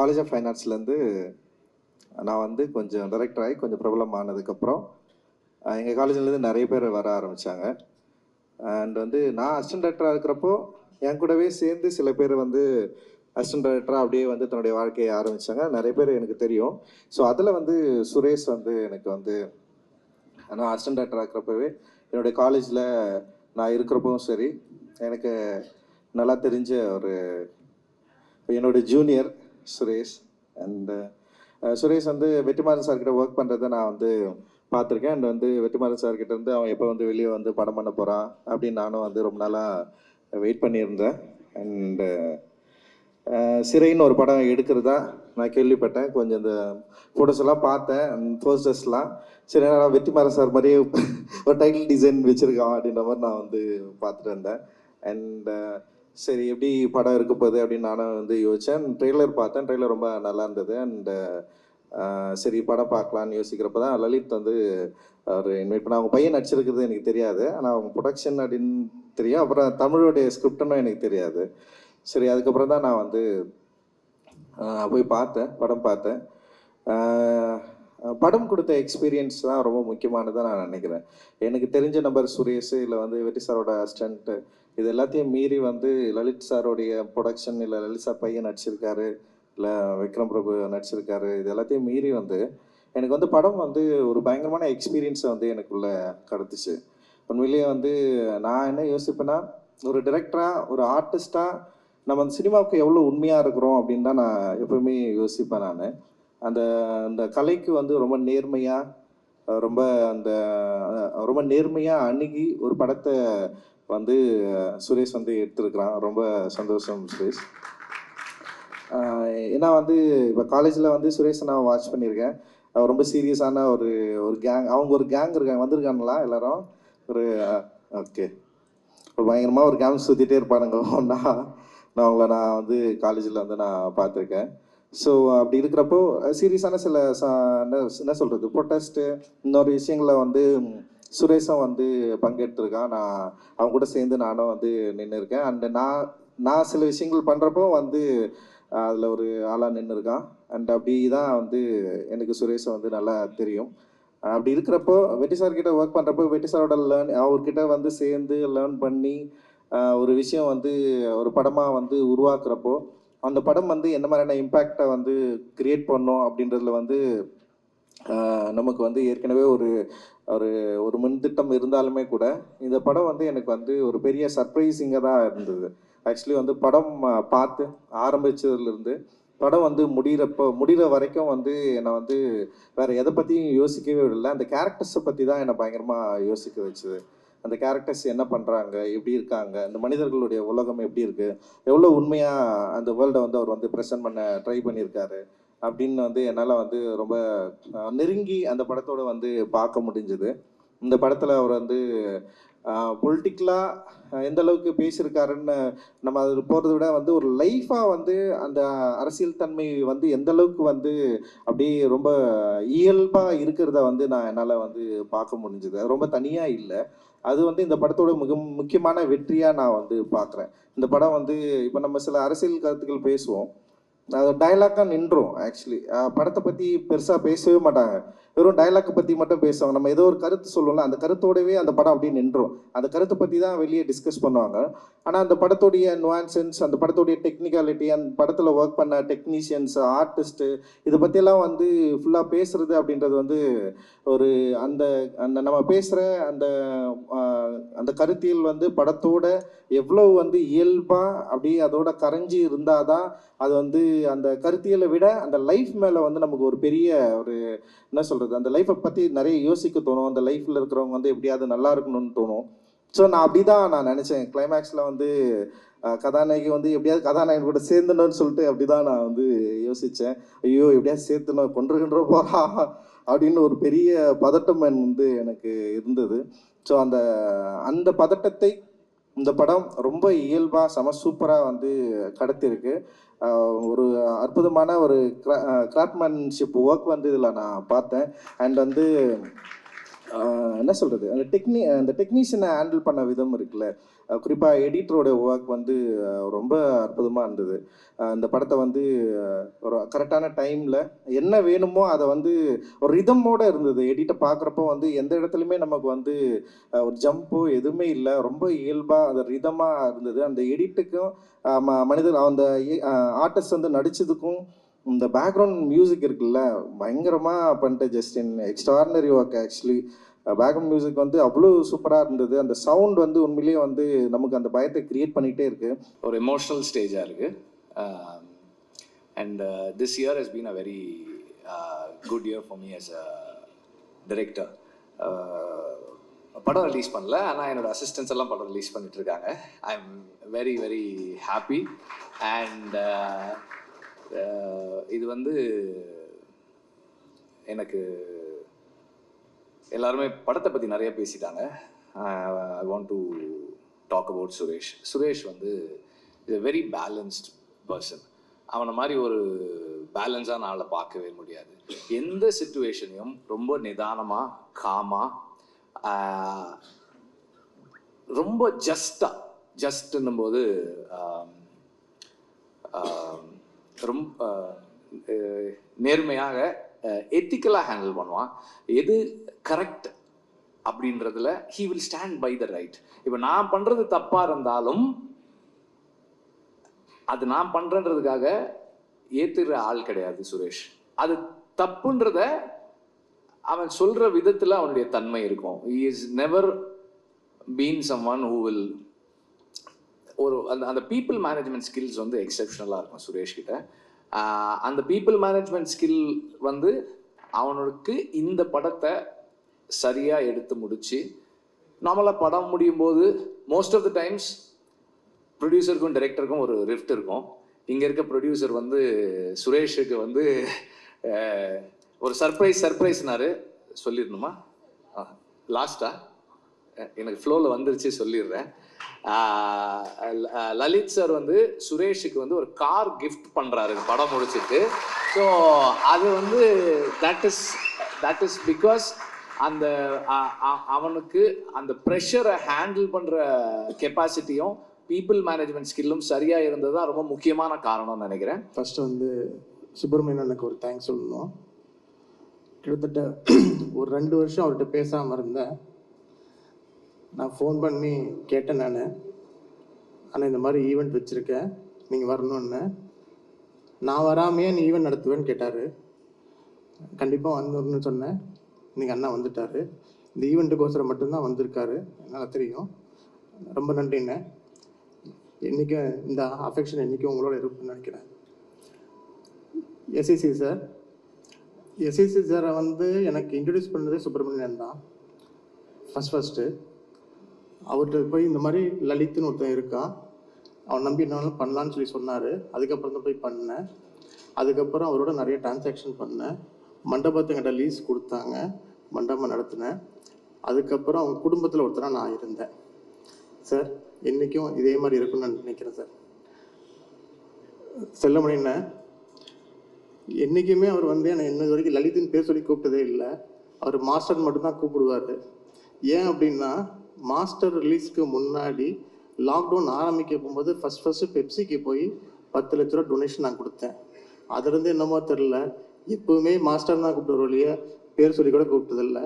College of ஃபைனான்ஸ்லேருந்து நான் வந்து கொஞ்சம் டைரக்டர் ஆகி கொஞ்சம் பிரபலம் ஆனதுக்கப்புறம் எங்கள் காலேஜ்லேருந்து நிறைய பேர் வர ஆரம்பித்தாங்க அண்ட் வந்து நான் அசிஸ்டன்ட் டைரக்டராக இருக்கிறப்போ என் கூடவே சேர்ந்து சில பேர் வந்து அசிஸ்டன்ட் டைரக்டராக அப்படியே வந்து தன்னுடைய வாழ்க்கையை ஆரம்பித்தாங்க நிறைய பேர் எனக்கு தெரியும். ஸோ அதில் வந்து சுரேஷ் வந்து எனக்கு வந்து நான் அசிஸ்டன்ட் டைரக்டராக இருக்கிறப்பவே என்னுடைய காலேஜில் நான் இருக்கிறப்பவும் சரி எனக்கு நல்லா தெரிஞ்ச ஒரு என்னோட ஜூனியர் சுரேஷ் அண்டு சுரேஷ் வந்து வெற்றிமாறன் சார்கிட்ட ஒர்க் பண்ணுறதை நான் வந்து பார்த்துருக்கேன். அண்ட் வந்து வெற்றிமாறன் சார்கிட்ட இருந்து அவன் எப்போ வந்து வெளியே வந்து படம் பண்ண போகிறான் அப்படின்னு நானும் வந்து ரொம்ப நாளாக வெயிட் பண்ணியிருந்தேன். அண்டு சிறைன்னு ஒரு படம் எடுக்கிறதா நான் கேள்விப்பட்டேன். கொஞ்சம் இந்த ஃபோட்டோஸ் எல்லாம் பார்த்தேன். போஸ்டர்ஸ்லாம் சரி நான் வெற்றிமாறன் சார் மாதிரியே ஒரு டைட்டில் டிசைன் வச்சுருக்கான் அப்படின்ற மாதிரி நான் வந்து பார்த்துட்டு இருந்தேன் அண்ட் சரி எப்படி படம் இருக்க போகுது அப்படின்னு நானும் வந்து யோசித்தேன் ட்ரெய்லர் பார்த்தேன். ட்ரெய்லர் ரொம்ப நல்லா இருந்தது. அண்டு சரி படம் பார்க்கலான்னு யோசிக்கிறப்ப தான் லலித் வந்து அவர் இன்வைட் பண்ண அவங்க பையன் நடிச்சிருக்கிறது எனக்கு தெரியாது. ஆனால் அவங்க ப்ரொடக்ஷன் அப்படின்னு தெரியும். அப்புறம் தமிழுடைய ஸ்கிரிப்டுன்னு எனக்கு தெரியாது. சரி அதுக்கப்புறம் தான் நான் வந்து போய் பார்த்தேன். படம் பார்த்தேன். படம் கொடுத்த எக்ஸ்பீரியன்ஸ் தான் ரொம்ப முக்கியமானதாக நான் நினைக்கிறேன். எனக்கு தெரிஞ்ச நம்பர் சுரேஷ் இல்லை வந்து வெற்றி சாரோட அசிஸ்டண்ட்டு இது எல்லாத்தையும் மீறி வந்து லலித் சாரோடைய ப்ரொடக்ஷன் இல்லை லலித் சார் பையன் நடிச்சிருக்காரு இல்லை விக்ரம் பிரபு நடிச்சிருக்காரு இது எல்லாத்தையும் மீறி வந்து எனக்கு வந்து படம் வந்து ஒரு பயங்கரமான எக்ஸ்பீரியன்ஸை வந்து எனக்குள்ள கடத்துச்சு. உண்மையிலேயே வந்து நான் என்ன யோசிப்பேன்னா ஒரு டிரெக்டராக ஒரு ஆர்டிஸ்டாக நம்ம அந்த சினிமாவுக்கு எவ்வளோ உண்மையாக இருக்கிறோம் அப்படின்னு தான் நான் எப்பவுமே யோசிப்பேன் நான். அந்த அந்த கலைக்கு வந்து ரொம்ப நேர்மையாக ரொம்ப அந்த ரொம்ப நேர்மையாக அணுகி ஒரு படத்தை வந்து சுரேஷ் வந்து எடுத்திருக்கிறான். ரொம்ப சந்தோஷம் சுரேஷ். ஏன்னா வந்து இப்போ காலேஜில் வந்து சுரேஷ் நான் வாட்ச் பண்ணியிருக்கேன். அவர் ரொம்ப சீரியஸான ஒரு ஒரு கேங் அவங்க ஒரு கேங் இருக்காங்க வந்திருக்காங்களா எல்லாரும்? ஒரு ஓகே ஒரு பயங்கரமாக ஒரு கேங் சுற்றிட்டே இருப்பானுங்க. ஒன்றா நான் அவங்கள நான் வந்து காலேஜில் வந்து நான் பார்த்துருக்கேன். ஸோ அப்படி இருக்கிறப்போ சீரியஸான சில என்ன சொல்கிறது ப்ரொட்டஸ்ட்டு இன்னொரு விஷயங்களை வந்து சுரேஷும் வந்து பங்கெடுத்திருக்கான். நான் அவங்க கூட சேர்ந்து நானும் வந்து நின்று இருக்கேன் அண்ட் நான் நான் சில விஷயங்கள் பண்ணுறப்போ வந்து அதில் ஒரு ஆளாக நின்று இருக்கான் அண்ட் அப்படி தான் வந்து எனக்கு சுரேஷை வந்து நல்லா தெரியும். அப்படி இருக்கிறப்போ வெட்டி சார் கிட்ட ஒர்க் பண்ணுறப்போ வெட்டி சாரோட லேர்ன் அவர்கிட்ட வந்து சேர்ந்து லேர்ன் பண்ணி ஒரு விஷயம் வந்து ஒரு படமாக வந்து உருவாக்குறப்போ அந்த படம் வந்து என்ன மாதிரியான இம்பேக்டை வந்து கிரியேட் பண்ணோம் அப்படின்றதுல வந்து நமக்கு வந்து ஏற்கனவே ஒரு ஒரு ஒரு முன்திட்டம் இருந்தாலுமே கூட இந்த படம் வந்து எனக்கு வந்து ஒரு பெரிய சர்ப்ரைசிங்காக தான் இருந்தது. ஆக்சுவலி வந்து படம் பார்த்து ஆரம்பிச்சதுலேருந்து படம் வந்து முடிகிறப்போ முடிகிற வரைக்கும் வந்து என்னை வந்து வேறு எதை பற்றியும் யோசிக்கவே விடல. அந்த கேரக்டர்ஸை பற்றி தான் என்னை பயங்கரமாக யோசிக்க வச்சுது. அந்த கேரக்டர்ஸ் என்ன பண்ணுறாங்க எப்படி இருக்காங்க அந்த மனிதர்களுடைய உலகம் எப்படி இருக்குது எவ்வளோ உண்மையாக அந்த வேர்ல்டை வந்து அவர் வந்து ப்ரெசென்ட் பண்ண ட்ரை பண்ணியிருக்காரு அப்படின்னு வந்து என்னால் வந்து ரொம்ப நெருங்கி அந்த படத்தோட வந்து பார்க்க முடிஞ்சுது. இந்த படத்தில் அவர் வந்து பொலிட்டிக்கலாக எந்த அளவுக்கு பேசியிருக்காருன்னு நம்ம அது போகிறத விட வந்து ஒரு லைஃபாக வந்து அந்த அரசியல் தன்மை வந்து எந்த அளவுக்கு வந்து அப்படியே ரொம்ப இயல்பாக இருக்கிறத வந்து நான் என்னால் வந்து பார்க்க முடிஞ்சுது. அது ரொம்ப தனியாக இல்லை. அது வந்து இந்த படத்தோட மிக முக்கியமான வெற்றியாக நான் வந்து பார்க்குறேன். இந்த படம் வந்து இப்போ நம்ம சில அரசியல் கருத்துக்கள் பேசுவோம். அது டைலாக்காக நின்றோம் ஆக்சுவலி படத்தை பற்றி பெருசாக பேசவே மாட்டாங்க. வெறும் டைலாக்கை பற்றி மட்டும் பேசுவாங்க. நம்ம ஏதோ ஒரு கருத்து சொல்லுவோம்ல அந்த கருத்தோடவே அந்த படம் அப்படியே நின்றோம் அந்த கருத்தை பற்றி தான் வெளியே டிஸ்கஸ் பண்ணுவாங்க. ஆனால் அந்த படத்தோடைய நுவான்சன்ஸ் அந்த படத்தோடைய டெக்னிக்காலிட்டி அந்த படத்தில் ஒர்க் பண்ண டெக்னீஷியன்ஸ் ஆர்டிஸ்ட்டு இதை பற்றியெல்லாம் வந்து ஃபுல்லாக பேசுறது அப்படின்றது வந்து ஒரு அந்த அந்த நம்ம பேசுகிற அந்த அந்த கருத்தியல் வந்து படத்தோட எவ்வளோ வந்து இயல்பாக அப்படியே அதோட கரைஞ்சி இருந்தால் தான் அது வந்து அந்த கருத்தியலை விட அந்த லைஃப் மேலே வந்து நமக்கு ஒரு பெரிய ஒரு என்ன சொல்கிறது அந்த லைஃப்பை பற்றி நிறைய யோசிக்க தோணும். அந்த லைஃப்பில் இருக்கிறவங்க வந்து எப்படியாவது நல்லா இருக்கணும்னு தோணும். ஸோ நான் அப்படி தான் நான் நினச்சேன். கிளைமேக்ஸில் வந்து கதாநாயகி வந்து எப்படியாவது கதாநாயகன் கூட சேர்ந்துடணும்னு சொல்லிட்டு அப்படி தான் நான் வந்து யோசித்தேன் ஐயோ எப்படியாவது சேர்த்துணும் கொன்றுகின்ற போகிறா அப்படின்னு ஒரு பெரிய பதட்டம் என் வந்து எனக்கு இருந்தது. ஸோ அந்த அந்த பதட்டத்தை இந்த படம் ரொம்ப இயல்பாக செம சூப்பராக வந்து கடத்திருக்கு ஒரு அற்புதமான ஒரு கிராஃப்ட்மேன்ஷிப் ஒர்க் வந்து இதில் நான் பார்த்தேன். அண்ட் வந்து என்ன சொல்கிறது அந்த டெக்னி அந்த டெக்னீஷியனை ஹேண்டில் பண்ண விதம் இருக்குல்ல. குறிப்பாக எடிட்டரோட ஒர்க் வந்து ரொம்ப அற்புதமாக இருந்தது. அந்த இந்த படத்தை வந்து ஒரு கரெக்டான டைமில் என்ன வேணுமோ அதை வந்து ஒரு ரிதமோடு இருந்தது. எடிட்டை பார்க்குறப்போ வந்து எந்த இடத்துலையுமே நமக்கு வந்து ஒரு ஜம்போ எதுவுமே இல்லை. ரொம்ப இயல்பாக அந்த ரிதமாக இருந்தது. அந்த எடிட்டுக்கும் மனிதர் அந்த ஆர்டிஸ்ட் வந்து நடித்ததுக்கும் இந்த பேக்ரவுண்ட் மியூசிக் இருக்குல்ல பயங்கரமாக பண்ணிட்டு Justin extraordinary work actually background music வந்து அவ்வளோ சூப்பராக இருந்தது. அந்த சவுண்ட் வந்து உண்மையிலேயே வந்து நமக்கு அந்த பயத்தை கிரியேட் பண்ணிகிட்டே இருக்கு. ஒரு எமோஷ்னல் ஸ்டேஜாக இருக்குது and this year has been a very good year for me as a director படம் ரிலீஸ் பண்ணல. ஆனால் என்னோடய அசிஸ்டன்ஸ் எல்லாம் படம் ரிலீஸ் பண்ணிட்டு இருக்காங்க. I am very very happy and இது வந்து எனக்கு எல்லாருமே படத்தை பற்றி நிறைய பேசிட்டாங்க. I want to talk about Suresh Suresh வந்து இஸ் வெரி பேலன்ஸ்ட் பர்சன் அவனை மாதிரி ஒரு பேலன்ஸான ஆளை பார்க்கவே முடியாது. எந்த சுச்சுவேஷனையும் ரொம்ப நிதானமாக காமாக ரொம்ப ஜஸ்டாக ஜஸ்ட்ன்னும் போது ரொம்ப நேர்மையாக எத்திக்கலாக ஹேண்டில் பண்ணுவான். எது கரெக்ட் அப்படின்றதுல he will stand by the right இப்போ நான் பண்ணுறது தப்பாக இருந்தாலும் அது நான் பண்ணுறன்றதுக்காக ஏற்றுற ஆள் கிடையாது சுரேஷ். அது தப்புன்றத அவன் சொல்கிற விதத்தில் அவனுடைய தன்மை இருக்கும். He is never been someone who will ஒரு அந்த அந்த பீப்புள் மேனேஜ்மெண்ட் ஸ்கில்ஸ் வந்து எக்ஸப்ஷனலாக இருக்கும் சுரேஷ் கிட்ட. அந்த பீப்புள் மேனேஜ்மெண்ட் ஸ்கில் வந்து அவனுக்கு இந்த படத்தை சரியாக எடுத்து முடித்து நார்மலாக படம் முடியும் போது மோஸ்ட் ஆஃப் த டைம்ஸ் ப்ரொடியூசருக்கும் டைரக்டருக்கும் ஒரு ரிஃப்ட் இருக்கும். இங்கே இருக்க ப்ரொடியூசர் வந்து சுரேஷுக்கு வந்து ஒரு சர்ப்ரைஸ் சர்ப்ரைஸ்னாரு சொல்லிடணுமா? லாஸ்டா எனக்கு ஃப்ளோவில் வந்துருச்சு சொல்லிடுறேன். லலித் சார் வந்து சுரேஷுக்கு வந்து ஒரு கார் கிஃப்ட் பண்ணுறாரு படம் முடிச்சுட்டு. ஸோ அது வந்து that is that is because அந்த அவனுக்கு அந்த ப்ரெஷரை ஹேண்டில் பண்ணுற கெப்பாசிட்டியும் பீப்புள் மேனேஜ்மெண்ட் ஸ்கில்லும் சரியாக இருந்தது தான் ரொம்ப முக்கியமான காரணம்னு நினைக்கிறேன். ஃபஸ்ட்டு வந்து சுப்பிரமணியனுக்கு ஒரு தேங்க்ஸ் சொல்லணும். கிட்டத்தட்ட ஒரு ரெண்டு வருஷம் அவர்கிட்ட பேசாமல் இருந்தேன். நான் ஃபோன் பண்ணி கேட்டேன் நான். ஆனால் இந்த மாதிரி ஈவெண்ட் வச்சுருக்கேன். நீங்கள் வரணுன்னு நான் வராமையே நீ ஈவெண்ட் நடத்துவேன்னு கேட்டார். கண்டிப்பாக வந்துடணும்னு சொன்னேன். இன்னைக்கு அண்ணா வந்துட்டார். இந்த ஈவெண்ட்டுக்கோசரம் மட்டும்தான் வந்திருக்காரு. என்னால் தெரியும். ரொம்ப நன்றிண்ணே. என்றைக்கும் இந்த அஃபெக்ஷன் என்றைக்கும் உங்களோட இருக்குன்னு நினைக்கிறேன். எஸ்இசி சார் எஸ்இசி சாரை வந்து எனக்கு இன்ட்ரடியூஸ் பண்ணதே சுப்பிரமணியன் தான். ஃபஸ்ட் ஃபஸ்ட்டு அவர்கிட்ட போய் இந்த மாதிரி லலித்னு ஒருத்தன் இருக்கான் அவன் நம்பி என்னாலும் பண்ணலான்னு சொல்லி சொன்னார். அதுக்கப்புறம் தான் போய் பண்ணேன். அதுக்கப்புறம் அவரோட நிறைய டிரான்சாக்ஷன் பண்ணேன். மண்டபத்துக்கிட்ட லீஸ் கொடுத்தாங்க. மண்டபம் நடத்தினேன். அதுக்கப்புறம் அவங்க குடும்பத்தில் ஒருத்தராக நான் இருந்தேன். சார் என்றைக்கும் இதே மாதிரி இருக்கும்னு நான் நினைக்கிறேன் சார் செல்லமணிண்ண என்றைக்குமே அவர் வந்து என்னை இன்ன வரைக்கும் லலித்னு பேர் சொல்லி கூப்பிட்டதே இல்லை. அவர் மாஸ்டர் மட்டும்தான் கூப்பிடுவார். ஏன் அப்படின்னா மாஸ்டர் ரிலீஸ்க்கு முன்னாடி லாக்டவுன் ஆரம்பிக்க போகும்போது ஃபஸ்ட் ஃபஸ்ட்டு பெப்சிக்கு போய் பத்து லட்ச ரூபா டொனேஷன் நான் கொடுத்தேன். அதுலேருந்து என்னமோ தெரில எப்பவுமே மாஸ்டர் தான் கூப்பிட்டு ஒழிய பேர் சொல்லி கூட கூப்பிட்டதில்லை.